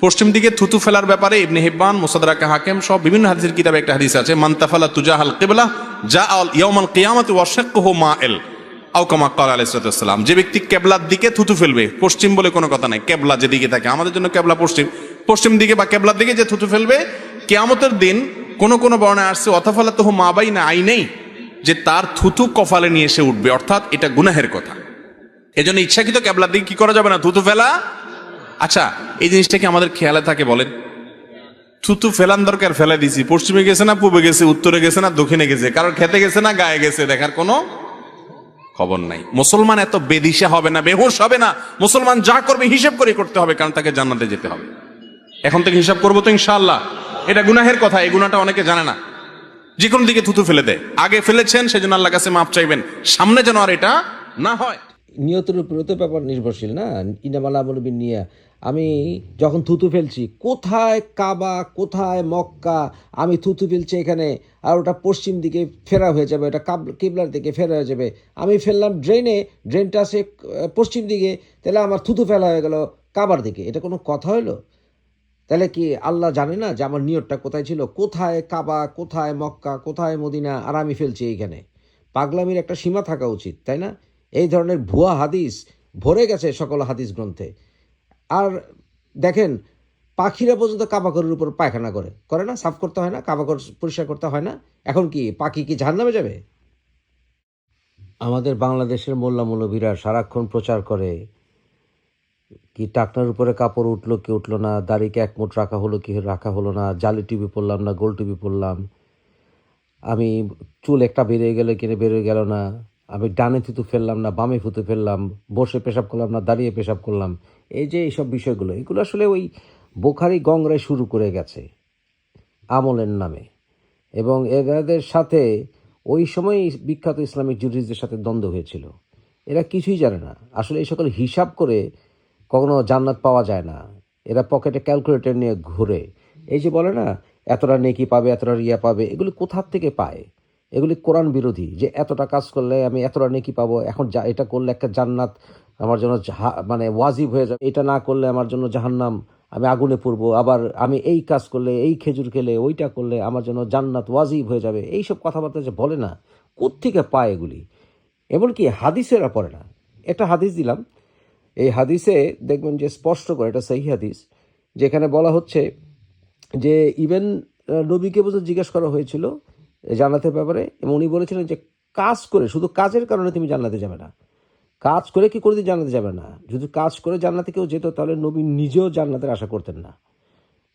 পশ্চিম দিকে থুতু ফেলার ব্যাপারে ইবনে হিব্বান, মুসাদরাকা হাকিম সব বিভিন্ন হাদিসের কিতাবে একটা হাদিস আছে মান্তাফালা তুজাহাল কিবলা যা আল ইয়াউমাল কিয়ামত ওয়াশাক্কুহু মাইল। আও কামা ক্বাল আলাইহিস সালাম, যে ব্যক্তি কেবলার দিকে থুতু ফেলবে, পশ্চিম বলে কোনো কথা নাই। কেবলা যেদিকে থাকে, আমাদের জন্য কেবলা পশ্চিম। পশ্চিম দিকে বা কেবলার দিকে যে থুতু ফেলবে, কেয়ামতের দিন কোন কোন বর্ণায় আসছে অথফালা তো মা বাই না আই নেই যে তার থুতু কফালে নিয়ে এসে উঠবে। অর্থাৎ এটা গুনাহের কথা। এজন্য ইচ্ছাকৃত কেবলার দিকে কি করা যাবে না? থুতু ফেলা আচ্ছা এই জিনিসটা কি আমাদের খেয়ালে থাকে বলেন? থুতু ফেলান দরকার, ফেলে দিছি। পশ্চিমে গেছে না, পূবে গেছে, উত্তরে গেছে না, দক্ষিণে গেছে? কারোর খেতে গেছে না, গায়ে গেছে? দেখার কোনো খবর নাই। মুসলমান এত বেদিশা হবে না, বেহোশ হবে না। মুসলমান যা করবে, হিসেব করে করতে হবে, কারণ তাকে জান্নাতে যেতে হবে। এখন থেকে হিসাব করব তো ইনশাআল্লাহ। এটা গুনাহের কথা, এই গুনাহটা অনেকে জানে না। যে কোনো দিকে থুতু ফেলে দেয়। আগে ফেলেছেন, সেজন্য আল্লাহ কাছে মাপ চাইবেন। সামনে যেন আর এটা না হয়। নিয়তের উপরে তো ব্যাপার নির্ভরশীল না। ইনামালা বলবিন নিয়ে। আমি যখন থুতু ফেলছি, কোথায় কাবা, কোথায় মক্কা, আমি থুতু ফেলছি এখানে, আর ওটা পশ্চিম দিকে ফেরা হয়ে যাবে, ওটা কাব, কিবলার দিকে ফেরা হয়ে যাবে। আমি ফেললাম ড্রেনে, ড্রেনটা সে পশ্চিম দিকে, তাহলে আমার থুতু ফেলা হয়ে গেল কাবার দিকে। এটা কোনো কথা হলো তাহলে কি আল্লাহ জানে না যে আমার নিয়তটা কোথায় ছিল? কোথায় কাবা, কোথায় মক্কা, কোথায় মদিনা, আর আমি ফেলছি এইখানে? পাগলামির একটা সীমা থাকা উচিত, তাই না? এই ধরনের ভুয়া হাদিস ভরে গেছে সকল হাদিস গ্রন্থে। আর দেখেন, পাখিরা পর্যন্ত কাবাকরের উপর পায়খানা করে। করে না? সাফ করতে হয় না? কাবাকর পরিষ্কার করতে হয় না? এখন কি, পাখি কি জাহান্নামে যাবে? আমাদের বাংলাদেশের মোল্লা মৌলভীরা সারাক্ষণ প্রচার করে কি, টাকনার উপরে কাপড় উঠল কি উঠল না? দাড়িকে এক মুঠ রাখা হলো কি, রাখা হলো না? জালি টিভি পরলাম না? গোল টিভি পরলাম আমি চুল একটা বেরিয়ে গেলে কিনে বেরিয়ে গেল না? আমি ডানে থুতু ফেললাম না, বামে ফুতু ফেললাম, বসে পেশাব করলাম না, দাঁড়িয়ে পেশাব করলাম। এই যে এইসব বিষয়গুলো, এগুলো আসলে ওই বোখারি গংরায় শুরু করে গেছে, আমলের নামে। এবং এদের সাথে ওই সময় বিখ্যাত ইসলামিক জুরিসদের সাথে দ্বন্দ্ব হয়েছিল। এরা কিছুই জানে না। আসলে এই সকল হিসাব করে কখনো জান্নাত পাওয়া যায় না। এরা পকেটে ক্যালকুলেটর নিয়ে ঘুরে। এই যে বলে না, এতটা নেকি পাবে, এতটা রিয়া পাবে, এগুলো কোথার থেকে পায়? এগুলি কোরআন বিরোধী, যে এতটা কাজ করলে আমি এতটা নেকি পাবো, এখন যা, এটা করলে একটা জান্নাত আমার জন্য মানে ওয়াজিব হয়ে যাবে, এটা না করলে আমার জন্য জাহান্নাম, আমি আগুনে পড়ব, আবার আমি এই কাজ করলে, এই খেজুর খেলে, ওইটা করলে আমার জন্য জান্নাত ওয়াজিব হয়ে যাবে, এইসব কথাবার্তা যে বলে না, কোত্থেকে পায় এগুলি? এমনকি হাদিসেরা পড়ে না। একটা হাদিস দিলাম, এই হাদিসে দেখবেন যে স্পষ্ট করে, এটা সেই হাদিস, যেখানে বলা হচ্ছে যে ইভেন নবীকে বোধহয় জিজ্ঞেস করা হয়েছিল জান্নাতের ব্যাপারে এবং উনি বলেছিলেন যে, কাজ করে, শুধু কাজের কারণে তুমি জান্নাতে যাবে না। কাজ করে কি করে জান্নাতে যাবে না? যদি কাজ করে জান্নাতে কেউ যেত, তাহলে নবী নিজেও জান্নাতের আশা করতেন না।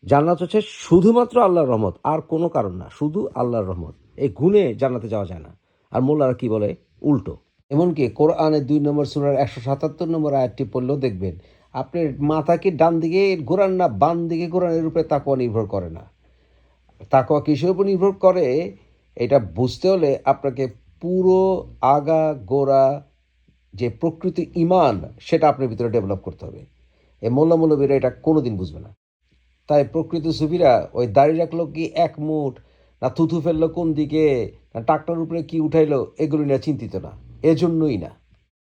জান্নাত হচ্ছে শুধুমাত্র আল্লাহর রহমত, আর কোনো কারণ না, শুধু আল্লাহর রহমত। এই গুণে জান্নাতে যাওয়া যায় না। আর মোল্লারা কি বলে? উল্টো। এমনকি কোরআনের দুই নম্বর সুরার একশো সাতাত্তর নম্বর আয়াতটি পড়লেও দেখবেন, আপনার মাথাকে ডান দিকে ঘোরান না বাম দিকে ঘোরান এর উপরে তাকওয়া নির্ভর করে না। তাকওয়া কিসের উপর নির্ভর করে? এটা বুঝতে হলে আপনাকে পুরো আগা গোড়া যে প্রকৃতি ইমান, সেটা আপনার ভিতরে ডেভেলপ করতে হবে। এই মোল্লা মৌলবীরা এটা কোনো দিন বুঝবে না। তাই প্রকৃত সুফিরা ওই দাঁড়িয়ে রাখল কি এক মুঠ, না থুথু ফেলল কোন দিকে, না টাকটার উপরে কি উঠাইলো, এগুলো নিয়ে চিন্তিত না। এজন্যই না।